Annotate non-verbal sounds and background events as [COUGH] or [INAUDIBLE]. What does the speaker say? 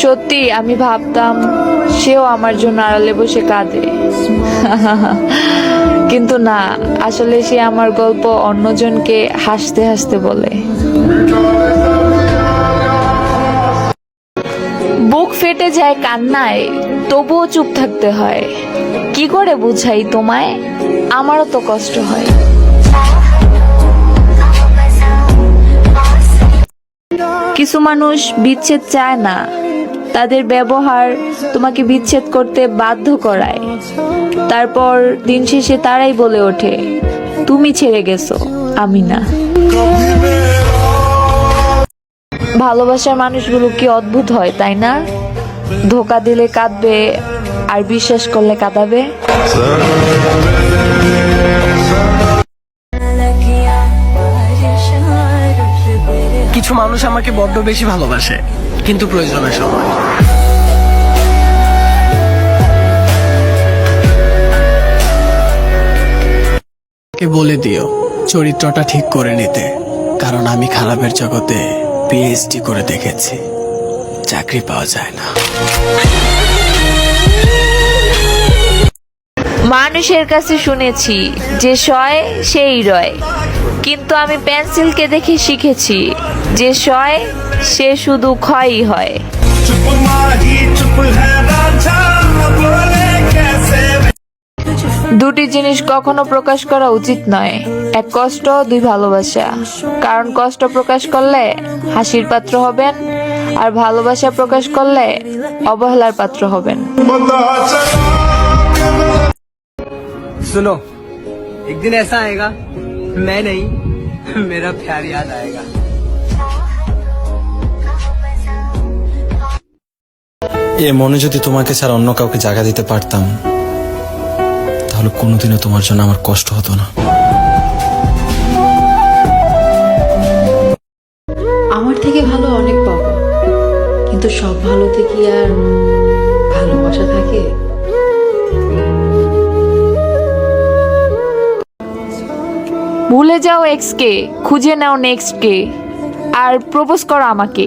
সত্যি, আমি ভাবতাম সেও আমার জন্য আড়ালে বসে কাঁদে। কিন্তু না, আসলে সে আমার গল্প অন্যজনকে হাসতে হাসতে বলে। বুক ফেটে যায় কান্নায়, তবুও চুপ থাকতে হয়। কি করে বুঝাই তোমায়? আমারও তো কষ্ট হয়। কিছু মানুষ বিচ্ছেদ চায় না। তাদের ব্যবহার তোমাকে বিচ্ছেদ করতে বাধ্য করায় তারপর দিন শেষে তারাই বলে ওঠে তুমি ছেড়ে গেছো আমি না ভালোবাসার মানুষগুলো কি অদ্ভুত হয় তাই না ধোকা দিলে কাঁদবে আর বিশ্বাস করলে কাঁদাবে কিছু মানুষ আমাকে বড্ড বেশি ভালোবাসে, কিন্তু প্রয়োজনের সময়। বলে দিও, চরিত্রটা ঠিক করে নিতে, কারণ আমি খারাপের জগতে পিএইচডি করে দেখেছি। চাকরি পাওয়া যায় না। মানুষের কাছে শুনেছি যে সয় সেই রয়। কিন্তু আমি পেন্সিলকে দেখে শিখেছি যে সয় সে শুধু ক্ষয়ই হয়। দুটি জিনিস কখনো প্রকাশ করা উচিত নয়, এক কষ্ট, দুই ভালোবাসা। কারণ কষ্ট প্রকাশ করলে হাসির পাত্র হবেন, আর ভালোবাসা প্রকাশ করলে অবহেলার পাত্র হবেন। सुनो एक दिन ऐसा आएगा मैं नहीं [LAUGHS] मेरा प्यार याद आएगा এ মনে যদি তোমাকে ছাড়া অন্য কাউকে জায়গা দিতে পারতাম তাহলে কোনোদিনও তোমার জন্য আমার কষ্ট হতো না আমার থেকে ভালো অনেক পাবো কিন্তু সব ভালোতে কি আর ভুলে যাও এক্সকে খুঁজে নাও নেক্সটকে আর প্রপোজ করো আমাকে।